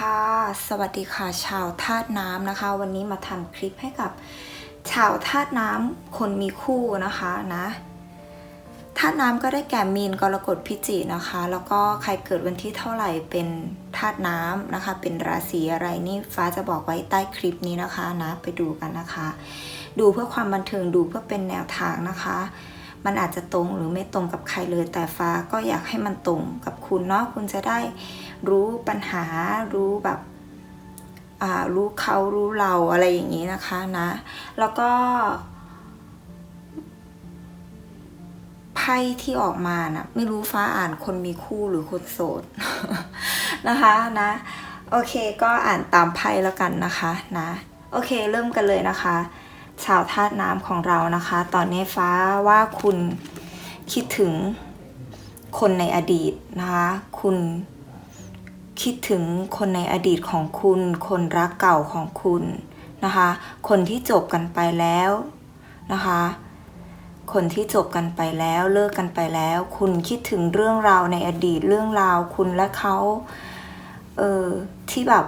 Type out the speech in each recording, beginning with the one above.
ค่ะ สวัสดีค่ะ ชาวธาตุน้ำนะคะ วันนี้มาทำคลิปให้กับ ชาวธาตุน้ำคนมีคู่นะคะนะธาตุน้ำก็ได้แก่มีนกรกฎพิจิกนะคะ แล้วก็ใครเกิดวันที่เท่าไหร่เป็นธาตุน้ำนะคะ เป็นราศีอะไรนี่ฟ้าจะบอกไว้ใต้คลิปนี้นะคะนะไปดูกันนะคะ ดูเพื่อความบันเทิงดูเพื่อเป็นแนวทางนะคะ มันอาจจะตรงหรือไม่ตรงกับใครเลย แต่ฟ้าก็อยากให้มันตรงกับคุณเนาะคุณจะได้รู้ปัญหารู้แบบอ่ารู้เขารู้เราอะไรอย่างนี้นะคะนะ แล้วก็ไพ่ที่ออกมานะไม่รู้ฟ้าอ่านคนมีคู่หรือคนโสดนะคะนะ โอเคก็อ่านตามไพ่แล้วกันนะคะนะ โอเคเริ่มกันเลยนะคะ ชาวธาตุน้ำของเรานะคะ ตอนนี้ฟ้าว่าคุณคิดถึงคนในอดีตนะคะ คุณคิดถึงคนในอดีตของคุณ คนรักเก่าของคุณนะคะ คนที่จบกันไปแล้วนะคะ คนที่จบกันไปแล้วเลิกกันไปแล้ว คุณคิดถึงเรื่องราวในอดีตเรื่องราวคุณและเขาเออที่แบบ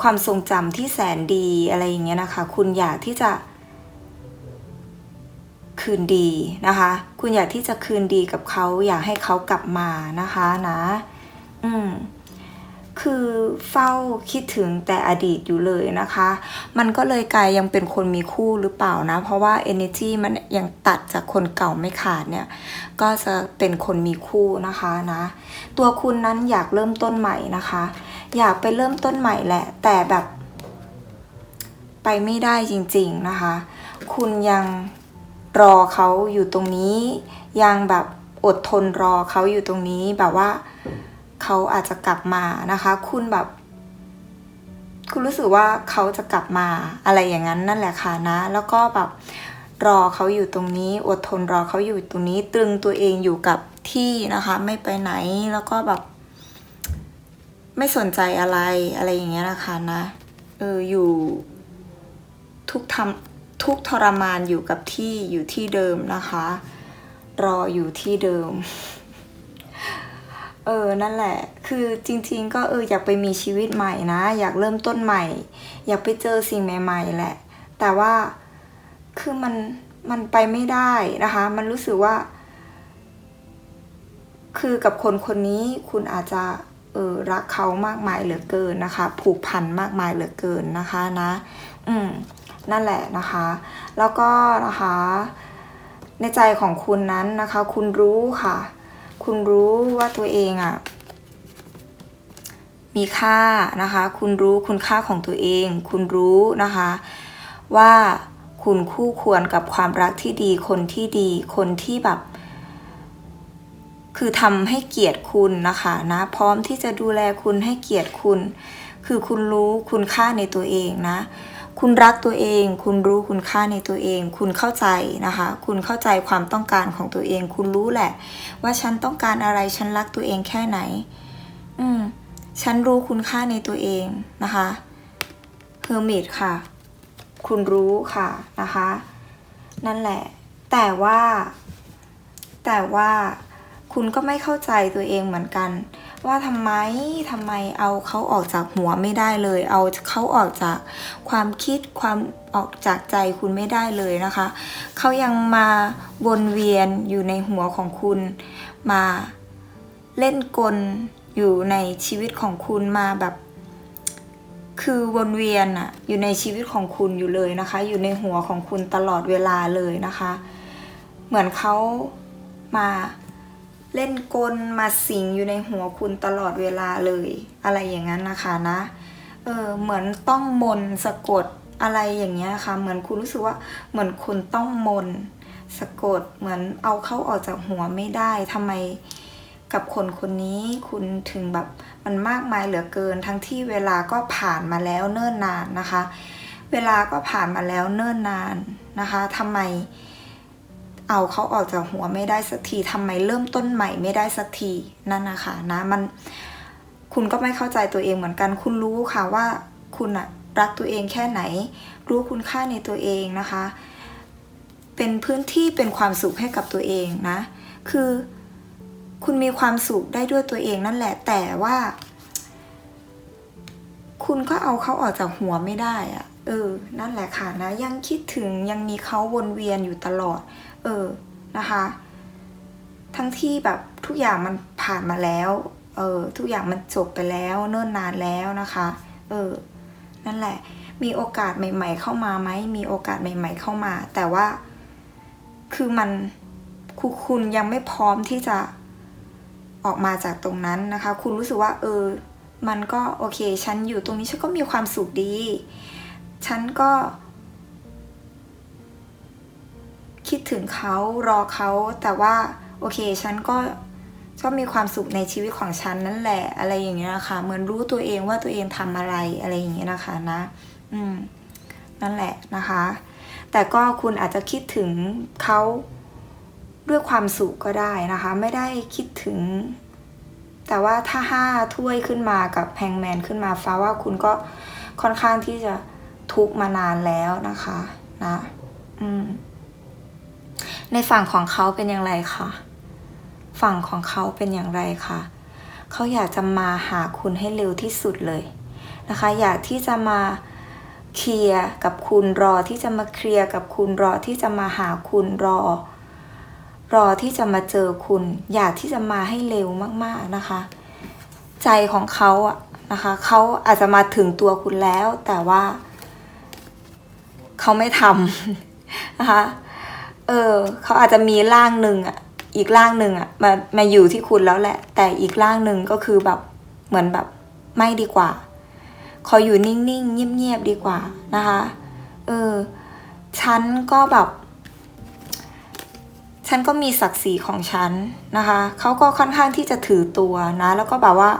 ความทรงจำที่แสนดีอะไรอย่างเงี้ยนะคะ คุณอยากที่จะ คืนดีนะคะ คุณอยากที่จะคืนดีกับเขาอยากให้เขากลับมานะคะนะ อืม คือเฝ้าคิดถึงแต่อดีตอยู่เลยนะคะ มันก็เลยกลายยังเป็นคนมีคู่หรือเปล่านะ เพราะว่า energy มันยังตัดจากคนเก่าไม่ขาดเนี่ย ก็จะเป็นคนมีคู่นะคะนะ ตัวคุณนั้นอยากเริ่มต้นใหม่นะคะ อยากไปเริ่มต้นใหม่แหละ แต่แบบ ไปไม่ได้จริงๆนะคะ คุณยังรอเขาอยู่ตรงนี้ ยังแบบอดทนรอเขาอยู่ตรงนี้แบบว่า เขาอาจจะกลับมานะคะ คุณแบบ คุณรู้สึกว่าเขาจะกลับมาอะไรอย่างนั้นนั่นแหละค่ะนะ แล้วก็แบบรอเขาอยู่ตรงนี้อดทนรอเขาอยู่ตรงนี้ ตรึงตัวเองอยู่กับที่นะคะ ไม่ไปไหนแล้วก็แบบ ไม่สนใจอะไรอะไรอย่างเงี้ยนะคะนะเอออยู่ทุกทำทุกทรมานอยู่กับที่อยู่ที่เดิมนะคะ รออยู่ที่เดิม เออ นั่นแหละ คือจริง ๆ ก็เอออยากไปมีชีวิตใหม่นะ อยากเริ่มต้นใหม่ อยากไปเจอสิ่งใหม่ ๆ แหละ แต่ว่าคือมันมันไปไม่ได้นะคะ มันรู้สึกว่า คือกับคนคนนี้คุณอาจจะเออรักเขามากมายเหลือเกินนะคะ ผูกพันมากมายเหลือเกินนะคะนะ อืม นั่นแหละนะคะ แล้วก็นะคะ ในใจของคุณนั้นนะคะ คุณรู้ค่ะ คุณรู้ว่าตัวเองอะ่ะมีค่านะคะ คุณรู้คุณค่าของตัวเอง คุณรู้นะคะ ว่าคุณคู่ควรกับความรักที่ดี คนที่ดี คนที่แบบ คือทำให้เกียรติคุณนะคะนะ พร้อมที่จะดูแลคุณให้เกียรติคุณ คือคุณรู้คุณค่าในตัวเองนะ คุณรักตัวเอง คุณรู้คุณค่าในตัวเอง คุณเข้าใจนะคะ คุณเข้าใจความต้องการของตัวเอง คุณรู้แหละ ว่าฉันต้องการอะไร ฉันรักตัวเองแค่ไหน อืม ฉันรู้คุณค่าในตัวเองนะคะเฮอร์มิตค่ะ คุณรู้ค่ะนะคะ นั่นแหละ แต่ว่า แต่ว่าคุณก็ไม่เข้าใจตัวเองเหมือนกัน ว่าทำไมทำไมเอาเขาออกจากหัวไม่ได้เลย เอาเขาออกจากความคิดความออกจากใจคุณไม่ได้เลยนะคะ เขายังมาวนเวียนอยู่ในหัวของคุณ มาเล่นกลอยู่ในชีวิตของคุณมาแบบ คือวนเวียนอะอยู่ในชีวิตของคุณอยู่เลยนะคะ อยู่ในหัวของคุณตลอดเวลาเลยนะคะ เหมือนเขามา เล่นกลมาสิงอยู่ในหัวคุณตลอดเวลาเลย อะไรอย่างนั้นนะคะนะ เออเหมือนต้องมนสะกดอะไรอย่างเงี้ยค่ะ เหมือนคุณรู้สึกว่าเหมือนคุณต้องมนสะกดเหมือนเอาเขาออกจากหัวไม่ได้ทำไมกับคนคนนี้คุณถึงแบบมันมากมายเหลือเกิน ทั้งที่เวลาก็ผ่านมาแล้วเนิ่นนานนะคะ เวลาก็ผ่านมาแล้วเนิ่นนานนะคะทำไม เอาเขาออกจากหัวไม่ได้สักทีทำไมเริ่มต้นใหม่ไม่ได้สักทีนั่นนะคะนะมันคุณก็ไม่เข้าใจตัวเองเหมือนกัน คุณรู้ค่ะว่าคุณอะรักตัวเองแค่ไหน รู้คุณค่าในตัวเองนะคะ เป็นพื้นที่เป็นความสุขให้กับตัวเองนะ คือคุณมีความสุขได้ด้วยตัวเองนั่นแหละแต่ว่า คุณก็เอาเขาออกจากหัวไม่ได้อะเออ นั่นแหละค่ะนะ ยังคิดถึงยังมีเขาวนเวียนอยู่ตลอด เออนะคะ ทั้งที่แบบทุกอย่างมันผ่านมาแล้ว เออ ทุกอย่างมันจบไปแล้วเนิ่นนานแล้วนะคะ เออ นั่นแหละ มีโอกาสใหม่ ๆ เข้ามาไหม มีโอกาสใหม่ ๆ เข้ามา แต่ว่า คือมันคุณคุณยังไม่พร้อมที่จะออกมาจากตรงนั้นนะคะ คุณรู้สึกว่า เออ มันก็โอเค ฉันอยู่ตรงนี้ฉันก็มีความสุขดี ฉันก็ คิดถึงเขารอเขาแต่ว่าโอเค ฉันก็ก็มีความสุขในชีวิตของฉันนั่นแหละ อะไรอย่างเงี้ยนะคะ เหมือนรู้ตัวเองว่าตัวเองทำอะไรอะไรอย่างเงี้ยนะคะนะ อืม นั่นแหละนะคะ แต่ก็คุณอาจจะคิดถึงเขาด้วยความสุขก็ได้นะคะ ไม่ได้คิดถึง แต่ว่าถ้าห้าถ้วยขึ้นมากับแพงแมนขึ้นมาฟ้าว่าคุณก็ค่อนข้างที่จะทุกมานานแล้วนะคะนะอืมในฝั่งของเขาเป็นอย่างไรคะฝั่งของเขาเป็นอย่างไรคะเขาอยากจะมาหาคุณให้เร็วที่สุดเลยนะคะ อยากที่จะมาเคลียร์กับคุณรอที่จะมาเคลียร์กับคุณรอที่จะมาหาคุณรอ รอที่จะมาเจอคุณ อยากที่จะมาให้เร็วมากๆนะคะ ใจของเขาอะนะคะเขาอาจจะมาถึงตัวคุณแล้ว แต่ว่าเขาไม่ทำนะคะเออเขาอาจจะมีร่างหนึ่งอะอีกร่างหนึ่งอะมามาอยู่ที่คุณแล้วแหละ แต่อีกร่างหนึ่งก็คือแบบเหมือนแบบไม่ดีกว่า ขออยู่นิ่งๆเงียบๆดีกว่านะคะ เออฉันก็แบบ ฉันก็มีศักดิ์ศรีของฉันนะคะเขาก็ค่อนข้างที่จะถือตัวนะ แล้วก็แบบว่า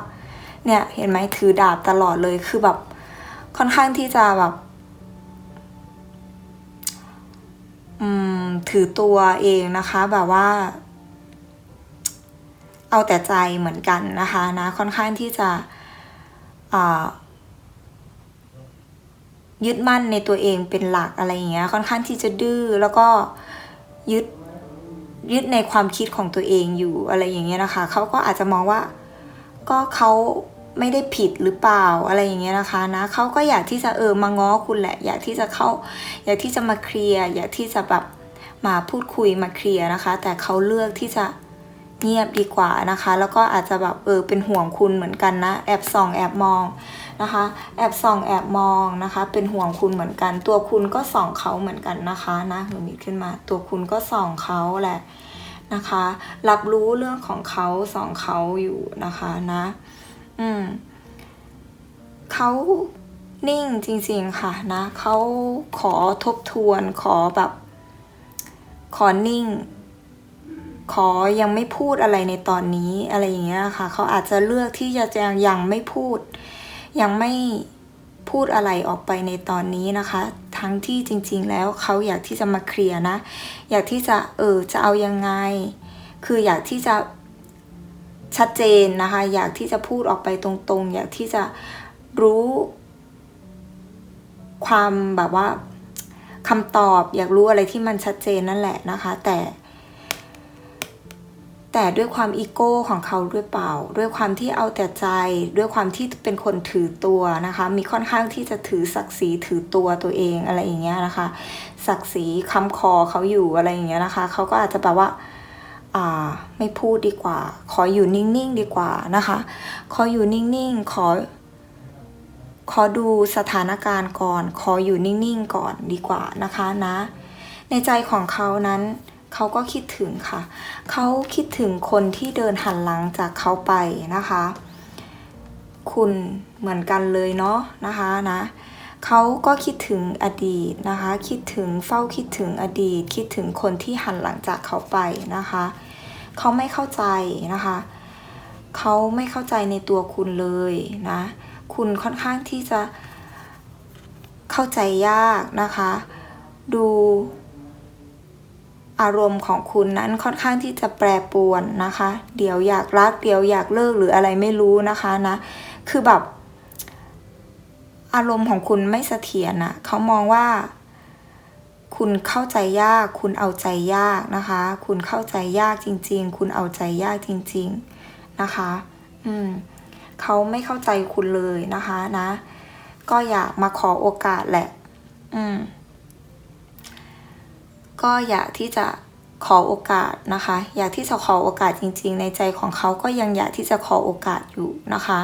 เนี่ยเห็นไหมถือดาบตลอดเลยคือแบบค่อนข้างที่จะแบบอืมถือตัวเองนะคะ แบบว่า เอาแต่ใจเหมือนกันนะคะนะค่อนข้างที่จะยึดมั่นในตัวเองเป็นหลักอะไรอย่างเงี้ยค่อนข้างที่จะดื้อแล้วก็ยึด ยึดในความคิดของตัวเองอยู่อะไรอย่างเงี้ยนะคะเขาก็อาจจะมองว่าก็เขาไม่ได้ผิดหรือเปล่าอะไรอย่างเงี้ยนะคะนะเขาก็อยากที่จะเออมาง้อคุณแหละ อยากที่จะเข้า อยากที่จะมาเคลียร์อยากที่จะแบบมาพูดคุยมาเคลียร์นะคะ แต่เขาเลือกที่จะเงียบดีกว่านะคะ แล้วก็อาจจะแบบเออเป็นห่วงคุณเหมือนกันนะ แอบส่องแอบมอง นะคะ แอบส่องแอบมองนะคะ เป็นห่วงคุณเหมือนกัน ตัวคุณก็ส่องเขาเหมือนกันนะคะนะหนูมีขึ้นมา ตัวคุณก็ส่องเขาแหละนะคะ รับรู้เรื่องของเขาส่องเขาอยู่นะคะนะ อืมเขานิ่งจริงๆค่ะนะเขาขอทบทวนขอแบบ ขอนิ่ง ขอยังไม่พูดอะไรในตอนนี้อะไรอย่างเงี้ยค่ะเขาอาจจะเลือกที่จะยังยังไม่พูด ยังไม่พูดอะไรออกไปในตอนนี้นะคะ ทั้งที่จริง ๆ แล้วเขาอยากที่จะมาเคลียร์นะ อยากที่จะเออจะเอายังไง คืออยากที่จะชัดเจนนะคะ อยากที่จะพูดออกไปตรงๆ อยากที่จะรู้ ความแบบว่าคำตอบ อยากรู้อะไรที่มันชัดเจนนั่นแหละนะคะ แต่ แต่ด้วยความอีโก้ของเขาด้วยเปล่า ด้วยความที่เอาแต่ใจ ด้วยความที่เป็นคนถือตัวนะคะ มีค่อนข้างที่จะถือศักดิ์ศรีถือตัวตัวเองอะไรอย่างเงี้ยนะคะ ศักดิ์ศรีคำคอเขาอยู่อะไรอย่างเงี้ยนะคะ เขาก็อาจจะแบบว่าอ่าไม่พูดดีกว่า ขออยู่นิ่งๆดีกว่านะคะ ขออยู่นิ่งๆ ขอ ขอดูสถานการณ์ก่อน ขออยู่นิ่งๆก่อนดีกว่านะคะนะ ในใจของเขานั้น เขาก็คิดถึงค่ะ เขาคิดถึงคนที่เดินหันหลังจากเขาไปนะคะ คุณเหมือนกันเลยเนาะนะคะนะเขาก็คิดถึงอดีตนะคะ คิดถึงเฝ้าคิดถึงอดีต คิดถึงคนที่หันหลังจากเขาไปนะคะ เขาไม่เข้าใจนะคะ เขาไม่เข้าใจในตัวคุณเลยนะ คุณค่อนข้างที่จะเข้าใจยากนะคะ ดู อารมณ์ของคุณนั้นค่อนข้างที่จะแปรปรวนนะคะ เดี๋ยวอยากรัก เดี๋ยวอยากเลิกหรืออะไรไม่รู้นะคะนะ คือแบบ อารมณ์ของคุณไม่เสถียรนะเขามองว่า คุณเข้าใจยาก คุณเอาใจยากนะคะ คุณเข้าใจยากจริง ๆ คุณเอาใจยากจริง ๆนะคะ อืมเขาไม่เข้าใจคุณเลยนะคะนะ ก็อยากมาขอโอกาสแหละ อืม ก็อยากที่จะขอโอกาสนะคะ อยากที่จะขอโอกาสจริง ๆ ในใจของเขาก็ยังอยากที่จะขอโอกาสอยู่นะคะ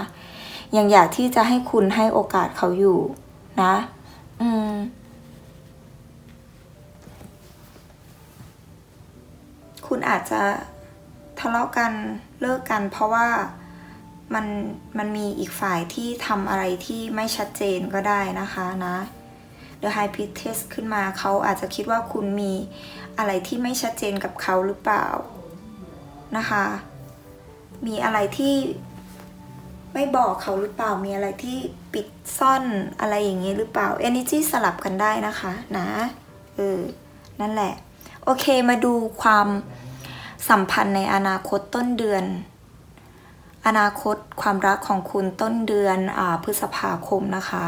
ยังอยากที่จะให้คุณให้โอกาสเขาอยู่นะ อืมคุณอาจจะทะเลาะกันเลิกกัน เพราะว่ามันมันมีอีกฝ่ายที่ทำอะไรที่ไม่ชัดเจนก็ได้นะคะนะ The High Priestess ขึ้นมาเขาอาจจะคิดว่าคุณมีอะไรที่ไม่ชัดเจนกับเขาหรือเปล่านะคะ มีอะไรที่ไม่บอกเขาหรือเปล่า มีอะไรที่ปิดซ่อนอะไรอย่างนี้หรือเปล่า Energy สลับกันได้นะคะนะ เออ นั่นแหละ โอเคมาดูความสัมพันธ์ในอนาคตต้นเดือน อนาคตความรักของคุณต้นเดือนอาพฤษภาคมนะคะ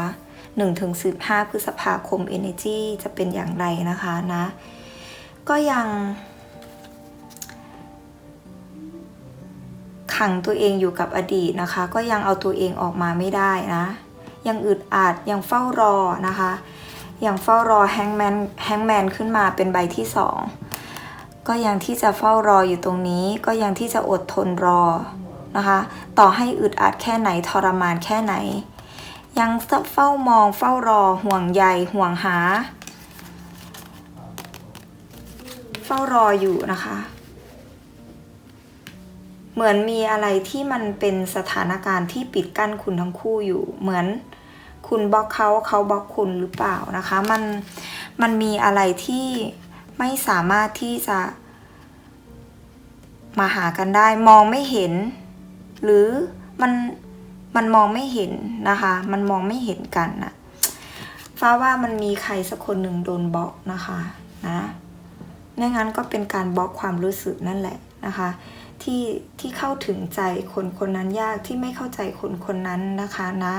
1ถึง15 พฤษภาคม Energy จะเป็นอย่างไรนะคะนะ ก็ยัง ขังตัวเองอยู่กับอดีตนะคะ ก็ยังเอาตัวเองออกมาไม่ได้นะ ยังอึดอัดยังเฝ้ารอนะคะ ยังเฝ้ารอแฮงแมนแฮงแมนขึ้นมาเป็นใบที่สองก็ยังที่จะเฝ้ารออยู่ตรงนี้ ก็ยังที่จะอดทนรอนะคะ ต่อให้อึดอัดแค่ไหนทรมานแค่ไหน ยังเฝ้ามองเฝ้ารอห่วงใยห่วงหา เฝ้ารออยู่นะคะ เหมือนมีอะไรที่มันเป็นสถานการณ์ที่ปิดกั้นคุณทั้งคู่อยู่ เหมือนคุณบล็อกเขาเขาบล็อกคุณหรือเปล่านะคะ มันมันมีอะไรที่ไม่สามารถที่จะ มาหากันได้มองไม่เห็น หรือมัน มันมองไม่เห็นนะคะ มันมองไม่เห็นกันนะฟ้าว่ามันมีใครสักคนหนึ่งโดนบล็อกนะคะนะไม่งั้นก็เป็นการบล็อกความรู้สึกนั่นแหละนะคะที่ที่เข้าถึงใจคนคนนั้นยากที่ไม่เข้าใจคนคนนั้นนะคะนะ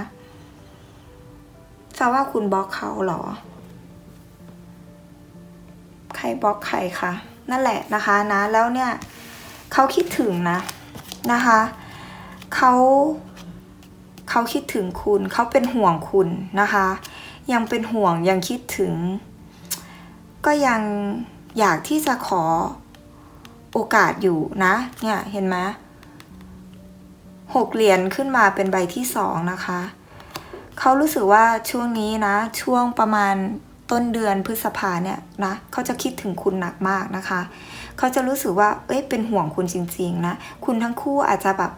ฟ้าว่าคุณบล็อกเขาเหรอ ใครบล็อกใครคะนั่นแหละนะคะนะแล้วเนี่ยเขาคิดถึงนะนะคะเขา เขาคิดถึงคุณ เขาเป็นห่วงคุณนะคะ ยังเป็นห่วงยังคิดถึง ก็ยังอยากที่จะขอโอกาสอยู่นะ เนี่ยเห็นไหมหกเหรียญขึ้นมาเป็นใบที่สองนะคะ เขารู้สึกว่าช่วงนี้นะ ช่วงประมาณต้นเดือนพฤษภาเนี่ยนะ เขาจะคิดถึงคุณหนักมากนะคะ เขาจะรู้สึกว่า เอ้ย เป็นห่วงคุณจริงๆนะ คุณทั้งคู่อาจจะแบบ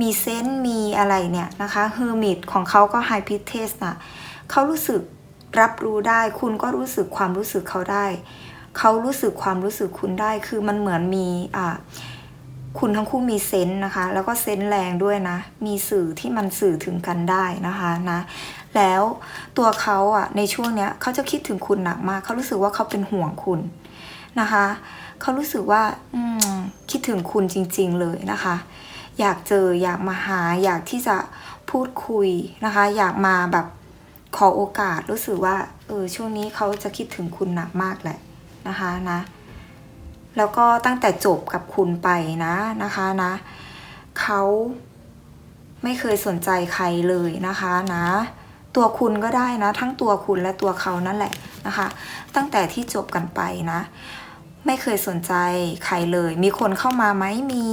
มีเซนต์มีอะไรเนี่ยนะคะเฮอร์มิตของเขาก็ไฮพิเทสนะเขารู้สึกรับรู้ได้ คุณก็รู้สึกความรู้สึกเขาได้ เขารู้สึกความรู้สึกคุณได้ คือมันเหมือนมีอ่าคุณทั้งคู่มีเซนต์นะคะ แล้วก็เซนต์แรงด้วยนะ มีสื่อที่มันสื่อถึงกันได้นะคะนะ แล้วตัวเขาอะในช่วงเนี้ยเขาจะคิดถึงคุณหนักมาก เขารู้สึกว่าเขาเป็นห่วงคุณนะคะ เขารู้สึกว่าคิดถึงคุณจริง ๆ เลยนะคะ อยากเจออยากมาหาอยากที่จะพูดคุยนะคะ อยากมาแบบขอโอกาสรู้สึกว่าเออช่วงนี้เขาจะคิดถึงคุณหนักมากแหละนะคะนะ แล้วก็ตั้งแต่จบกับคุณไปนะนะคะนะเขาไม่เคยสนใจใครเลยนะคะนะ ตัวคุณก็ได้นะ ทั้งตัวคุณและตัวเขานั่นแหละนะคะ ตั้งแต่ที่จบกันไปนะ ไม่เคยสนใจใครเลย มีคนเข้ามาไหมมี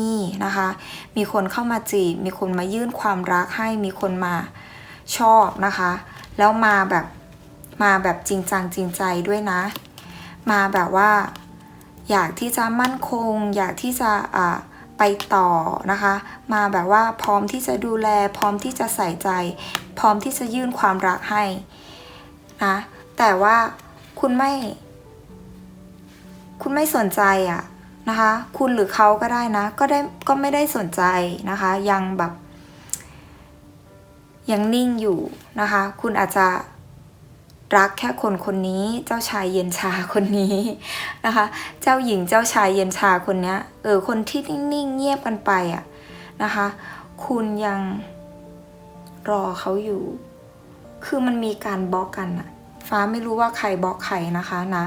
นะคะ มีคนเข้ามาจีบ มีคนมายื่นความรักให้ มีคนมาชอบนะคะ แล้วมาแบบมาแบบจริงจังจริงใจด้วยนะ มาแบบว่า อยากที่จะมั่นคง อยากที่จะอ่าไปต่อนะคะ มาแบบว่าพร้อมที่จะดูแล พร้อมที่จะใส่ใจ พร้อมที่จะยื่นความรักให้นะ แต่ว่าคุณไม่ คุณไม่สนใจอะนะคะ คุณหรือเขาก็ได้นะ ก็ได้ก็ไม่ได้สนใจนะคะ ยังแบบ ยังนิ่งอยู่นะคะ คุณอาจจะรักแค่คนคนนี้ เจ้าชายเย็นชาคนนี้นะคะ เจ้าหญิงเจ้าชายเย็นชาคนเนี้ยเออคนที่นิ่งๆเงียบกันไปอะนะคะ คุณยังรอเขาอยู่ คือมันมีการบล็อกกันอะฟ้าไม่รู้ว่าใครบล็อกใครนะคะนะ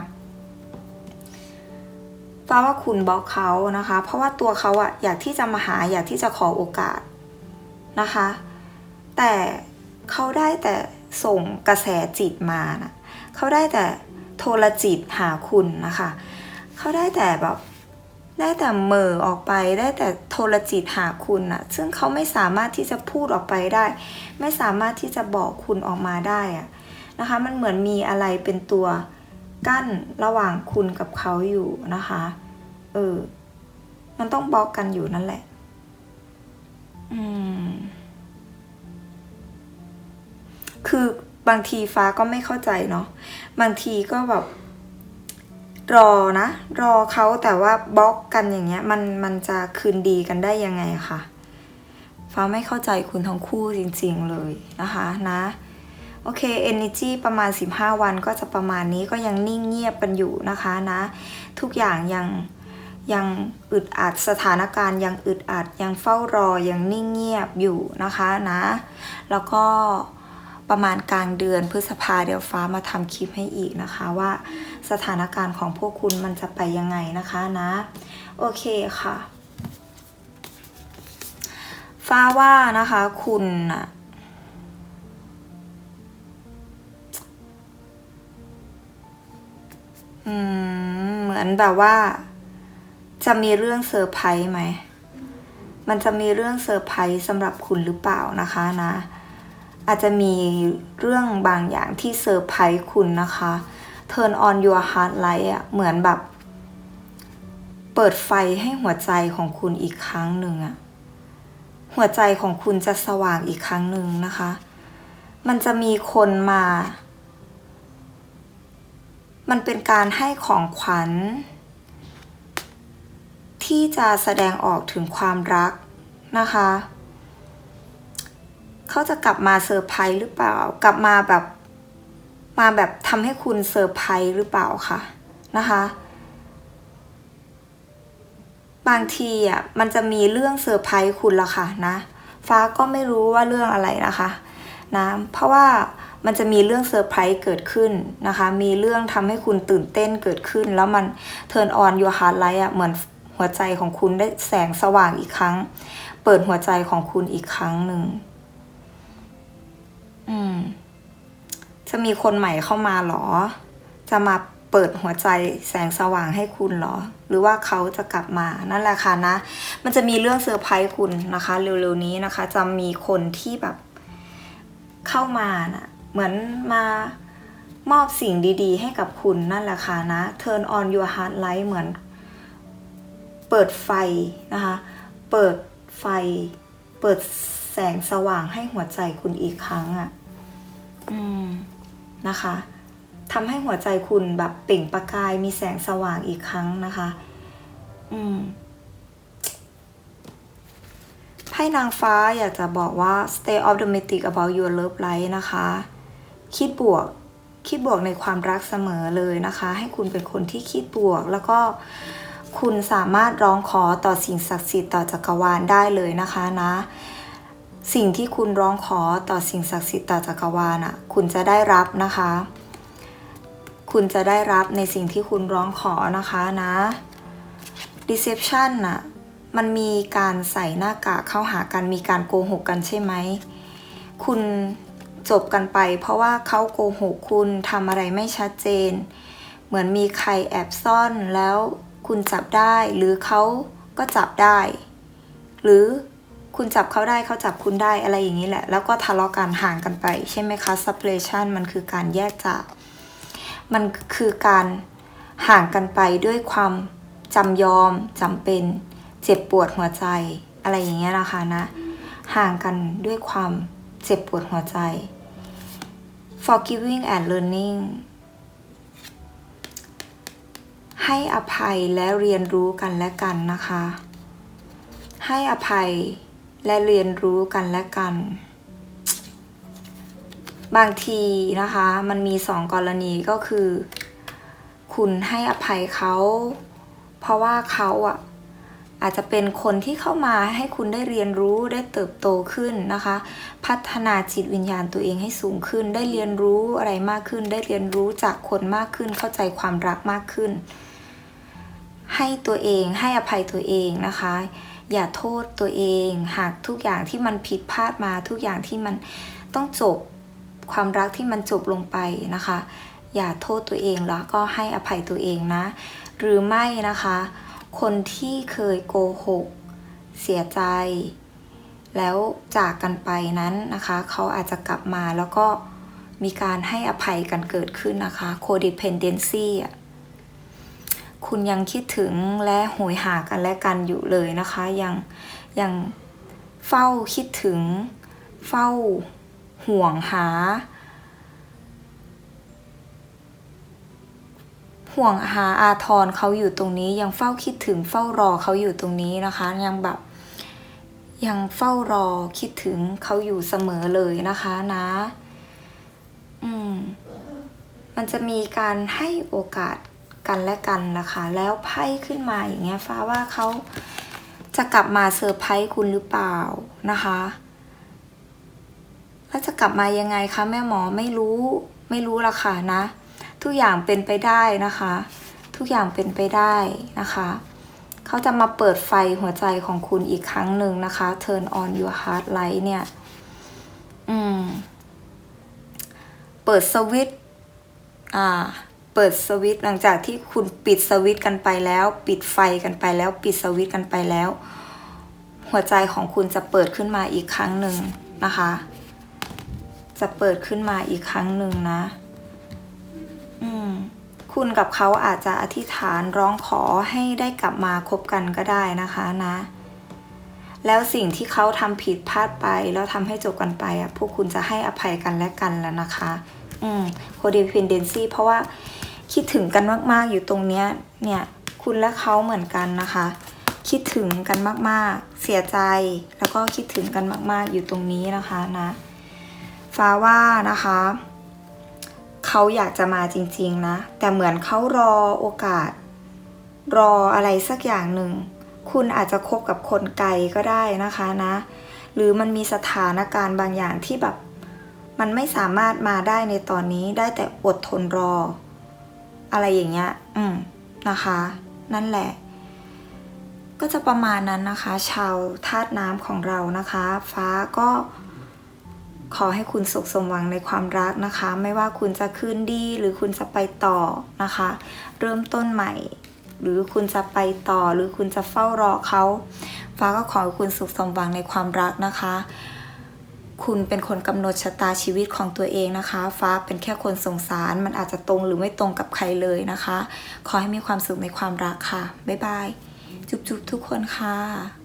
ฟ้าว่าคุณบล็อกเขานะคะ เพราะว่าตัวเขาอะอยากที่จะมาหาอยากที่จะขอโอกาสนะคะ แต่เขาได้แต่ส่งกระแสจิตมานะเขาได้แต่โทรจิตหาคุณนะคะ เขาได้แต่แบบได้แต่เม่อออกไปได้แต่โทรจิตหาคุณนะซึ่งเขาไม่สามารถที่จะพูดออกไปได้ ไม่สามารถที่จะบอกคุณออกมาได้อะนะคะ มันเหมือนมีอะไรเป็นตัว กั้นระหว่างคุณกับเขาอยู่นะคะ เออ มันต้องบล็อกกันอยู่นั่นแหละ อืม คือบางทีฟ้าก็ไม่เข้าใจเนาะ บางทีก็แบบ รอนะ รอเขาแต่ว่าบล็อกกันอย่างเงี้ย มันมันจะคืนดีกันได้ยังไงคะฟ้าไม่เข้าใจคุณทั้งคู่จริง ๆเลยนะคะ นะ โอเค energy ประมาณ 15 วันก็จะประมาณนี้ก็ยังนิ่งเงียบกันอยู่นะคะนะ ทุกอย่างยังยังอึดอัดสถานการณ์ยังอึดอัดยังเฝ้ารอยังนิ่งเงียบอยู่นะคะนะ แล้วก็ประมาณกลางเดือนพฤษภาเดี๋ยวฟ้ามาทำคลิปให้อีกนะคะว่าสถานการณ์ของพวกคุณมันจะไปยังไงนะคะนะ โอเคค่ะ ฟ้าว่านะคะคุณน่ะ อืม เหมือนแบบว่า จะมีเรื่องเซอร์ไพรส์ไหม มันจะมีเรื่องเซอร์ไพรส์สำหรับคุณหรือเปล่านะคะนะ อาจจะมีเรื่องบางอย่างที่เซอร์ไพรส์คุณนะคะ Turn on your heart light อะเหมือนแบบ เปิดไฟให้หัวใจของคุณอีกครั้งหนึ่งอะหัวใจของคุณจะสว่างอีกครั้งหนึ่งนะคะ มันจะมีคนมา มันเป็นการให้ของขวัญ ที่จะแสดงออกถึงความรักนะคะ เขาจะกลับมาเซอร์ไพรส์หรือเปล่า กลับมาแบบมาแบบทำให้คุณเซอร์ไพรส์หรือเปล่าคะนะคะ บางทีอะมันจะมีเรื่องเซอร์ไพรส์คุณละค่ะนะ ฟ้าก็ไม่รู้ว่าเรื่องอะไรนะคะนะเพราะว่า มันจะมีเรื่องเซอร์ไพรส์เกิดขึ้นนะคะ มีเรื่องทำให้คุณตื่นเต้นเกิดขึ้น แล้วมัน turn on your heart light อะเหมือนหัวใจของคุณได้แสงสว่างอีกครั้ง เปิดหัวใจของคุณอีกครั้งหนึ่งอืม จะมีคนใหม่เข้ามาเหรอ จะมาเปิดหัวใจแสงสว่างให้คุณเหรอ หรือว่าเขาจะกลับมานั่นแหละค่ะนะ มันจะมีเรื่องเซอร์ไพรส์คุณนะคะ เร็วๆนี้นะคะ จะมีคนที่แบบเข้ามานะ เหมือนมามอบสิ่งดีๆ ให้กับคุณนั่นแหละค่ะนะ turn on your heart light เหมือน เปิดไฟนะคะ เปิดไฟ เปิดแสงสว่างให้หัวใจคุณอีกครั้งอะ่ะ อืม นะคะทำให้หัวใจคุณแบบเปล่งประกายมีแสงสว่างอีกครั้งนะคะ อืมไพ่นางฟ้าอยากจะบอกว่า stay optimistic about your love life นะคะ คิดบวก คิดบวกในความรักเสมอเลยนะคะ ให้คุณเป็นคนที่คิดบวก แล้วก็คุณสามารถร้องขอต่อสิ่งศักดิ์สิทธิ์ต่อจักรวาลได้เลยนะคะนะ สิ่งที่คุณร้องขอต่อสิ่งศักดิ์สิทธิ์ต่อจักรวาลอะ คุณจะได้รับนะคะ คุณจะได้รับในสิ่งที่คุณร้องขอนะคะนะ deception น่ะมันมีการใส่หน้ากากเข้าหากันมีการโกหกกันใช่ไหม คุณ จบกันไป เพราะว่าเขาโกหกคุณทำอะไรไม่ชัดเจน เหมือนมีใครแอบซ่อนแล้วคุณจับได้ หรือเขาก็จับได้ หรือคุณจับเขาได้เขาจับคุณได้อะไรอย่างนี้แหละ แล้วก็ทะเลาะกันห่างกันไป ใช่ไหมคะ separation มันคือการแยกจาก มันคือการห่างกันไปด้วยความจำยอมจำเป็นเจ็บปวดหัวใจอะไรอย่างเงี้ยนะคะนะ ห่างกันด้วยความ เจ็บปวดหัวใจ forgiving and learning ให้อภัยและเรียนรู้กันและกันนะคะ ให้อภัยและเรียนรู้กันและกัน บางทีนะคะ มันมีสองกรณีก็คือ คุณให้อภัยเขา เพราะว่าเขาอะ อาจจะเป็นคนที่เข้ามาให้คุณได้เรียนรู้ได้เติบโตขึ้นนะคะ พัฒนาจิตวิญญาณตัวเองให้สูงขึ้น ได้เรียนรู้อะไรมากขึ้น ได้เรียนรู้จากคนมากขึ้น เข้าใจความรักมากขึ้น ให้ตัวเองให้อภัยตัวเองนะคะ อย่าโทษตัวเอง หากทุกอย่างที่มันผิดพลาดมาทุกอย่างที่มันต้องจบความรักที่มันจบลงไปนะคะ อย่าโทษตัวเองแล้วก็ให้อภัยตัวเองนะ หรือไม่นะคะ คนที่เคยโกหก เสียใจ แล้วจากกันไปนั้นนะคะ เขาอาจจะกลับมาแล้วก็มีการให้อภัยกันเกิดขึ้นนะคะ codependency อ่คุณยังคิดถึงและโหยหากันและกันอยู่เลยนะคะ ยังยังเฝ้าคิดถึง เฝ้าห่วงหา ห่วงหาอาทรเขาอยู่ตรงนี้ ยังเฝ้าคิดถึงเฝ้ารอเขาอยู่ตรงนี้นะคะ ยังแบบ ยังเฝ้ารอคิดถึงเขาอยู่เสมอเลยนะคะนะ อืม มันจะมีการให้โอกาสกันและกันนะคะ แล้วไพ่ขึ้นมาอย่างเงี้ย ฟ้าว่าเขาจะกลับมาเซอร์ไพรส์คุณหรือเปล่านะคะแล้วจะกลับมายังไงคะแม่หมอไม่รู้ ไม่รู้ละค่ะนะ ทุกอย่างเป็นไปได้นะคะ ทุกอย่างเป็นไปได้นะคะ เขาจะมาเปิดไฟหัวใจของคุณอีกครั้งหนึ่งนะคะ turn on your heart light เนี่ย อืม เปิดสวิตช์อ่า เปิดสวิตช์หลังจากที่คุณปิดสวิตช์กันไปแล้ว ปิดไฟกันไปแล้ว ปิดสวิตช์กันไปแล้ว หัวใจของคุณจะเปิดขึ้นมาอีกครั้งหนึ่งนะคะ จะเปิดขึ้นมาอีกครั้งหนึ่งนะ คุณกับเขาอาจจะอธิษฐานร้องขอให้ได้กลับมาคบกันก็ได้นะคะนะ แล้วสิ่งที่เขาทำผิดพลาดไป แล้วทำให้จบกันไปอะพวกคุณจะให้อภัยกันและกันแล้วนะคะ อืม codependency เพราะว่าคิดถึงกันมาก ๆ อยู่ตรงเนี้ย เนี่ย คุณและเขาเหมือนกันนะคะ คิดถึงกันมาก ๆ เสียใจ แล้วก็คิดถึงกันมาก ๆ อยู่ตรงนี้นะคะนะ ฟ้าว่านะคะ เขาอยากจะมาจริง ๆ นะ แต่เหมือนเขารอโอกาส รออะไรสักอย่างหนึ่ง คุณอาจจะคบกับคนไกลก็ได้นะคะนะ หรือมันมีสถานการณ์บางอย่างที่แบบ มันไม่สามารถมาได้ในตอนนี้ได้แต่อดทนรอ อะไรอย่างเงี้ย อืม นะคะ นั่นแหละ ก็จะประมาณนั้นนะคะ ชาวธาตุน้ำของเรานะคะ ฟ้าก็ ขอให้คุณสุขสมหวังในความรักนะคะ ไม่ว่าคุณจะคืนดีหรือคุณจะไปต่อนะคะ เริ่มต้นใหม่ หรือคุณจะไปต่อหรือคุณจะเฝ้ารอเขาฟ้าก็ขอให้คุณสุขสมหวังในความรักนะคะ คุณเป็นคนกำหนดชะตาชีวิตของตัวเองนะคะ ฟ้าเป็นแค่คนสงสาร มันอาจจะตรงหรือไม่ตรงกับใครเลยนะคะ ขอให้มีความสุขในความรักค่ะบ๊ายบายจุ๊บๆทุกคนค่ะ